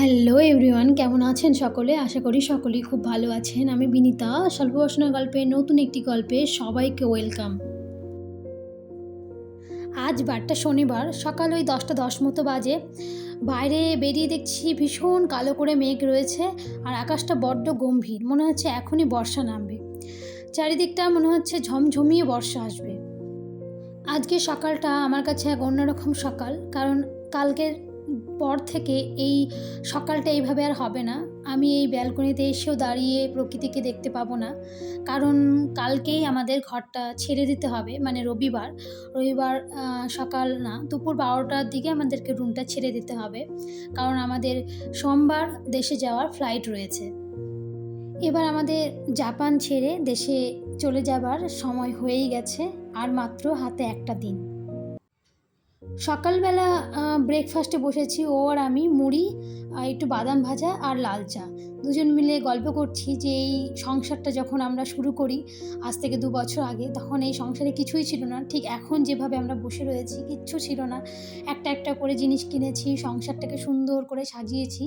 Hello everyone কেমন আছেন সকলে? আশা করি সকলেই খুব ভালো আছেন। আমি বিনীতা স্বল্প স্বল্পবাসনা গল্পের নতুন একটি গল্পে সবাইকে ওয়েলকাম। আজ বারটা শনিবার, সকাল ওই দশটা দশ মতো বাজে। বাইরে বেরিয়ে দেখছি ভীষণ কালো করে মেঘ রয়েছে আর আকাশটা বড্ড গম্ভীর, মনে হচ্ছে এখনই বর্ষা নামবে। চারিদিকটা মনে হচ্ছে ঝমঝমিয়ে বর্ষা আসবে। আজকে সকালটা আমার কাছে এক অন্যরকম সকাল, কারণ কালকের পর থেকে এই সকালটা এইভাবে আর হবে না। আমি এই ব্যালকনিতে এসেও দাঁড়িয়ে প্রকৃতিকে দেখতে পাবো না। কারণ কালকেই আমাদের ঘরটা ছেড়ে দিতে হবে মানে রবিবার। রবিবার সকাল না, দুপুর বারোটার দিকে আমাদেরকে রুমটা ছেড়ে দিতে হবে। কারণ আমাদের সোমবার দেশে যাওয়ার ফ্লাইট রয়েছে। এবার আমাদের জাপান ছেড়ে দেশে চলে যাবার সময় হয়েই গেছে, আর মাত্র হাতে একটা দিন। সকালবেলা ব্রেকফাস্টে বসেছি ও আর আমি, মুড়ি একটু বাদাম ভাজা আর লাল চা। দুজন মিলে গল্প করছি যে এই সংসারটা যখন আমরা শুরু করি, আজ থেকে দু বছর আগে, তখন এই সংসারে কিছুই ছিল না। ঠিক এখন যেভাবে আমরা বসে রয়েছি, কিচ্ছু ছিল না। একটা একটা করে জিনিস কিনেছি, সংসারটাকে সুন্দর করে সাজিয়েছি।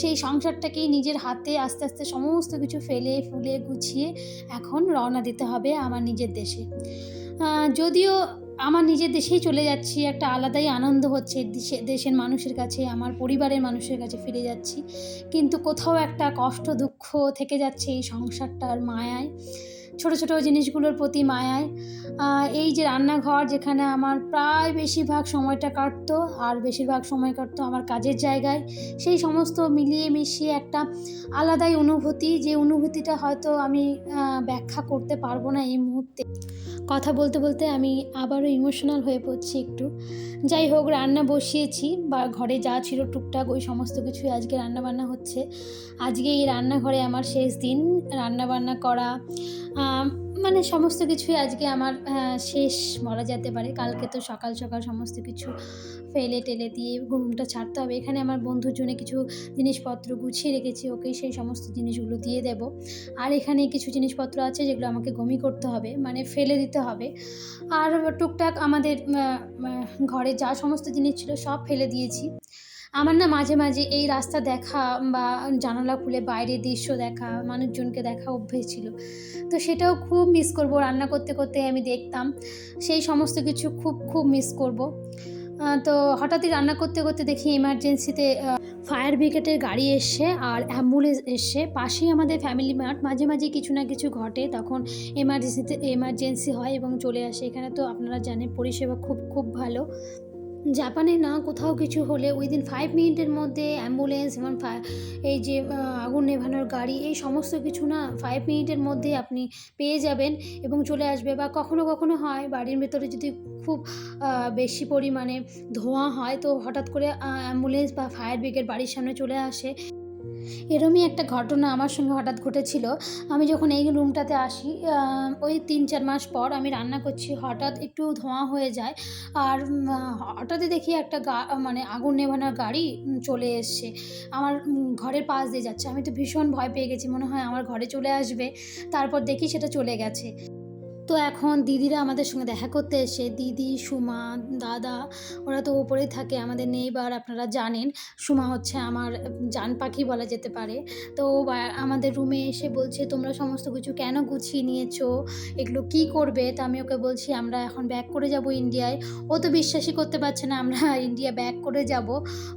সেই সংসারটাকেই নিজের হাতে আস্তে আস্তে সমস্ত কিছু ফেলে, ফুলে, গুছিয়ে এখন রওনা দিতে হবে আমার নিজের দেশে। যদিও আমার নিজের দেশেই চলে যাচ্ছি, একটা আলাদাই আনন্দ হচ্ছে, দেশে- দেশের মানুষের কাছে, আমার পরিবারের মানুষের কাছে ফিরে যাচ্ছি। কিন্তু কোথাও একটা কষ্ট, দুঃখ থেকে যাচ্ছে এই সংসারটার মায়ায়, ছোট ছোট জিনিসগুলোর প্রতি মায়ায়। এই যে রান্নাঘর যেখানে আমার প্রায় বেশিরভাগ সময়টা কাটতো, আর বেশিরভাগ সময় কাটতো আমার কাজের জায়গায়, সেই সমস্ত মিলিয়ে মিশিয়ে একটা আলাদাই অনুভূতি, যে অনুভূতিটা হয়তো আমি ব্যাখ্যা করতে পারব না এই মুহূর্তে। কথা বলতে বলতে আমি আবারও ইমোশনাল হয়ে পড়ছি একটু। যাই হোক, রান্না বসিয়েছি বা ঘরে যা ছিল টুকটাক ওই সমস্ত কিছুই আজকে রান্নাবান্না হচ্ছে। আজকে এই রান্নাঘরে আমার শেষ দিন। রান্নাবান্না করা মানে সমস্ত কিছুই আজকে আমার শেষ বলা যেতে পারে। কালকে তো সকাল সকাল সমস্ত কিছু ফেলে টেলে দিয়ে ঘুমটা ছাড়তে হবে। এখানে আমার বন্ধুর জন্য কিছু জিনিসপত্র গুছিয়ে রেখেছি, ওকেই সেই সমস্ত জিনিসগুলো দিয়ে দেব। আর এখানে কিছু জিনিসপত্র আছে যেগুলো আমাকে গমি করতে হবে মানে ফেলে দিতে হবে। আর টুকটাক আমাদের ঘরে যা সমস্ত জিনিস ছিল সব ফেলে দিয়েছি। আমার না মাঝে মাঝে এই রাস্তা দেখা বা জানালা খুলে বাইরের দৃশ্য দেখা, মানুষজনকে দেখা অভ্যেস ছিল। তো সেটাও খুব মিস করব। রান্না করতে করতে আমি দেখতাম। সেই সমস্ত কিছু খুব খুব মিস করব। তো হঠাৎই রান্না করতে করতে দেখি এমার্জেন্সিতে ফায়ার ব্রিগেডের গাড়ি এসছে আর অ্যাম্বুলেন্স এসছে। পাশেই আমাদের ফ্যামিলি মার্ট মাঝে মাঝে কিছু না কিছু ঘটে, তখন এমার্জেন্সিতে এমার্জেন্সি হয় এবং চলে আসে। এখানে তো আপনারা জানেন, পরিষেবা খুব খুব ভালো। জাপানে না কোথাও কিছু হলে উইদিন ফাইভ মিনিটের মধ্যে অ্যাম্বুলেন্স এবং এই যে আগুন নেভানোর গাড়ি, এই সমস্ত কিছু না ফাইভ মিনিটের মধ্যে আপনি পেয়ে যাবেন এবং চলে আসবে বা কখনো কখনো হয় বাড়ির ভেতরে যদি খুব বেশি পরিমাণে ধোঁয়া হয় তো হঠাৎ করে অ্যাম্বুলেন্স বা ফায়ার ব্রিগেড বাড়ির সামনে চলে আসে। এরমই একটা ঘটনা আমার সঙ্গে হঠাৎ ঘটেছিল। আমি যখন এই রুমটাতে আসি ওই তিন চার মাস পর আমি রান্না করছি, হঠাৎ একটু ধোঁয়া হয়ে যায় আর হঠাৎই দেখি একটা গা মানে আগুন নেভানোর গাড়ি চলে এসছে। আমার ঘরের পাশ দিয়ে যাচ্ছে। আমি তো ভীষণ ভয় পেয়ে গেছি, মনে হয় আমার ঘরে চলে আসবে। তারপর দেখি সেটা চলে গেছে। তো এখন দিদিরা আমাদের সঙ্গে দেখা করতে এসে দিদি, সুমা, দাদা, ওরা তো ওপরেই থাকে আমাদের নেইবার আপনারা জানেন। সুমা হচ্ছে আমার জান পাখি বলা যেতে পারে। তো আমাদের রুমে এসে বলছে, তোমরা সমস্ত কিছু কেন গুছিয়ে নিয়েছো? এগুলো কি করবে? তা আমি ওকে বলছি, আমরা এখন ব্যাক করে যাব ইন্ডিয়ায় ও তো বিশ্বাসই করতে পারছে না, আমরা ইন্ডিয়া ব্যাক করে যাব।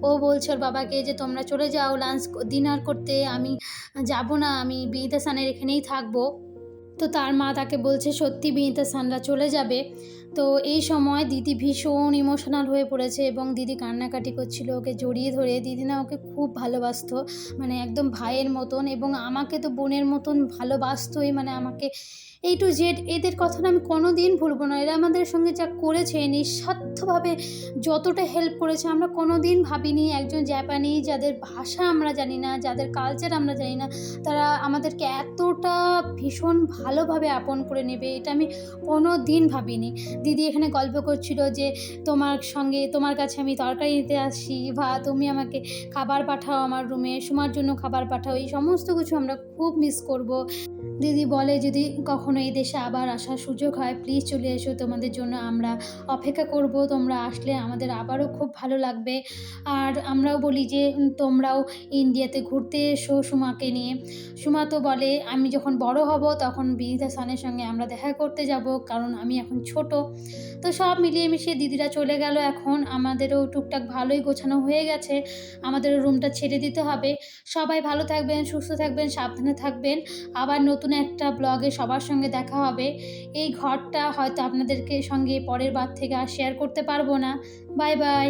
ও বলছে ওর বাবাকে যে, তোমরা চলে যাও লাঞ্চ ডিনার করতে। আমি যাব না, আমি বিনিতা সানের এখানেই থাকব। তো তার মা তাকে বলছে, সত্যি বিনিতা সানরা চলে যাবে। তো এই সময় দিদি ভীষণ ইমোশনাল হয়ে পড়েছে এবং দিদি কান্নাকাটি করছিল ওকে জড়িয়ে ধরে। দিদি না ওকে খুব ভালোবাসত মানে একদম ভাইয়ের মতন এবং আমাকে তো বোনের মতন ভালোবাসতই মানে আমাকে এই টু জেড এদের কথা আমি কোনো দিন ভুলবো না। এরা আমাদের সঙ্গে যা করেছে, নিঃস্বার্থভাবে যতটা হেল্প করেছে, আমরা কোনো দিন ভাবিনি একজন জাপানি যাদের ভাষা আমরা জানি না, যাদের কালচার আমরা জানি না, তারা আমাদেরকে এতটা ভীষণ ভালোভাবে আপন করে নেবে, এটা আমি কোনো দিন ভাবিনি। দিদি এখানে গল্প করছিল যে, তোমার সঙ্গে, তোমার কাছে আমি তরকারি নিতে আসি বা তুমি আমাকে খাবার পাঠাও আমার রুমে সুমার জন্য খাবার পাঠাও। এই সমস্ত কিছু আমরা খুব মিস করব। দিদি বলে, যদি কখনো এই দেশে আবার আসার সুযোগ হয় প্লিজ চলে এসো, তোমাদের জন্য আমরা অপেক্ষা করব। তোমরা আসলে আমাদের আবারও খুব ভালো লাগবে। আর আমরাও বলি যে তোমরাও ইন্ডিয়াতে ঘুরতে এসো সুমাকে নিয়ে। সুমা তো বলে, আমি যখন বড় হব, তখন বিনীতা সানের সঙ্গে আমরা দেখা করতে যাব, কারণ আমি এখন ছোট। তো সব মিলিয়ে মিশিয়ে দিদিরা চলে গেল এখন। আমাদেরও টুকটাক ভালোই গোছানো হয়ে গেছে। আমাদেরও রুমটা ছেড়ে দিতে হবে। সবাই ভালো থাকবেন, সুস্থ থাকবেন, সাবধানে থাকবেন। আবার নতুন একটা ব্লগে সবার সঙ্গে দেখা হবে। এই ঘরটা হয়তো আপনাদেরকে সঙ্গে পরের বার থেকে আর শেয়ার করতে পারব না। Bye bye